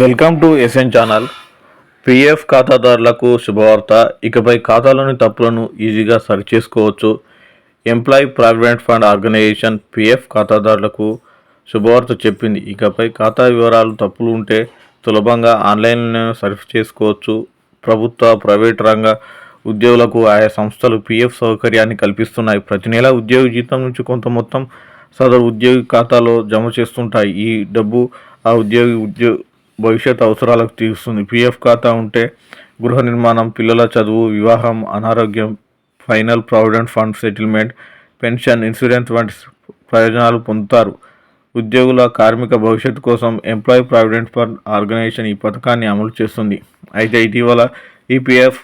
Welcome to SN channel. PF ఖాతాదారులకు శుభవార్త. ఇకపై ఖాతాలోని తప్పులను ఈజీగా సరిచేసుకోవచ్చు employee provident fund organisation PF ఖాతాదారులకు శుభవార్త చెప్పింది. ఇకపై ఖాతా వివరాలు తప్పులు ఉంటే సులభంగా ఆన్లైన్లో సరి చేసుకోవచ్చు. ప్రభుత్వ ప్రైవేట్ రంగ ఉద్యోగులకు ఆయా సంస్థలు పిఎఫ్ సౌకర్యాన్ని కల్పిస్తున్నాయి. ప్రతి నెల ఉద్యోగి జీతం నుంచి కొంత మొత్తం సదరు ఉద్యోగి ఖాతాలో జమ చేస్తుంటాయి. ఈ డబ్బు ఆ ఉద్యోగి ఉద్యో భవిష్యత్ అవసరాలకు తీరుస్తుంది. పిఎఫ్ ఖాతా ఉంటే గృహ నిర్మాణం పిల్లల చదువు వివాహం అనారోగ్యం final provident fund settlement pension insurance వంటి ప్రయోజనాలు పొందుతారు. ఉద్యోగుల కార్మిక భవిష్యత్తు కోసం ఎంప్లాయీ ప్రావిడెంట్ ఫండ్ ఆర్గనైజేషన్ ఈ పథకాన్ని అమలు చేస్తుంది. అయితే ఇటీవల ఈపీఎఫ్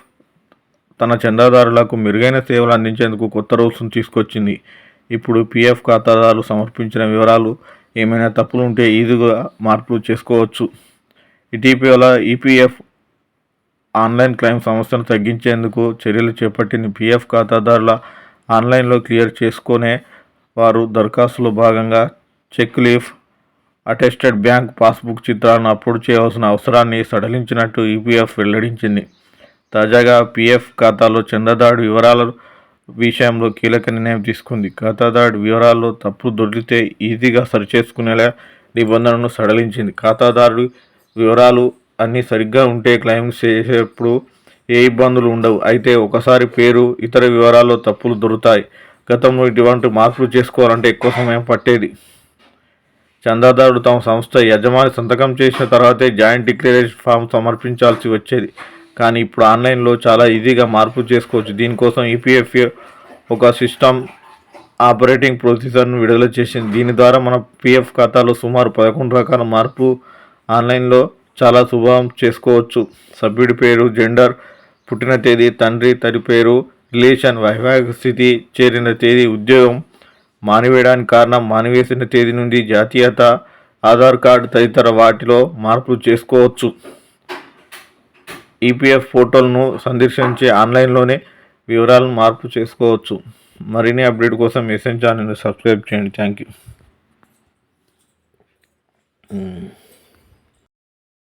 తన చందాదారులకు మెరుగైన సేవలు అందించేందుకు కొత్త రూల్స్ను తీసుకొచ్చింది. ఇప్పుడు పిఎఫ్ ఖాతాదారులు సమర్పించిన వివరాలు ఏమైనా తప్పులు ఉంటే ఈజీగా మార్పులు చేసుకోవచ్చు. ఇటీవల ఈపీఎఫ్ ఆన్లైన్ క్లెయిమ్ సమస్యను తగ్గించేందుకు చర్యలు చేపట్టింది పిఎఫ్ ఖాతాదారుల ఆన్లైన్లో క్లియర్ చేసుకునే వారు దరఖాస్తులో భాగంగా cheque leaf attested bank passbook చిత్రాలను అప్లోడ్ చేయవలసిన అవసరాన్ని సడలించినట్టు ఈపీఎఫ్ వెల్లడించింది. తాజాగా పిఎఫ్ ఖాతాలో చందాదారుడు వివరాల విషయంలో కీలక నిర్ణయం తీసుకుంది. ఖాతాదారుడు వివరాల్లో తప్పు దొరికితే ఈజీగా సరిచేసుకునేలా నిబంధనను సడలించింది. ఖాతాదారుడు వివరాలు అన్నీ సరిగ్గా ఉంటే క్లెయిమ్ చేసేటప్పుడు ఏ ఇబ్బందులు ఉండవు. అయితే ఒకసారి పేరు ఇతర వివరాల్లో తప్పులు దొరుకుతాయి. గతంలో ఇటువంటి మార్పులు చేసుకోవాలంటే ఎక్కువ సమయం పట్టేది. చందాదారుడు తమ సంస్థ యజమాని సంతకం చేసిన తర్వాతే జాయింట్ డిక్లరేషన్ ఫామ్ సమర్పించాల్సి వచ్చేది. కానీ ఇప్పుడు ఆన్లైన్లో చాలా ఈజీగా మార్పు చేసుకోవచ్చు. దీనికోసం ఈపీఎఫ్ ఒక సిస్టమ్ ఆపరేటింగ్ ప్రొసీజర్ను విడుదల చేసింది. దీని ద్వారా మన పిఎఫ్ ఖాతాలో సుమారు పదకొండు రకాల మార్పు ఆన్లైన్లో చాలా సులభం చేసుకోవచ్చు. సభ్యుడి పేరు జెండర్ పుట్టిన తేదీ తండ్రి తల్లి పేరు రిలేషన్ వైవాహిక స్థితి చేరిన తేదీ ఉద్యోగం మానివేయడానికి కారణం మానివేసిన తేదీ నుండి జాతీయత ఆధార్ కార్డు తదితర వాటిలో మార్పులు చేసుకోవచ్చు. ఈపీఎఫ్ పోర్టల్ను సందర్శించి ఆన్లైన్లోనే వివరాలను మార్పు చేసుకోవచ్చు. మరిన్ని అప్డేట్ కోసం ఎస్ఎన్ ఛానల్ని సబ్స్క్రైబ్ చేయండి. Thank you.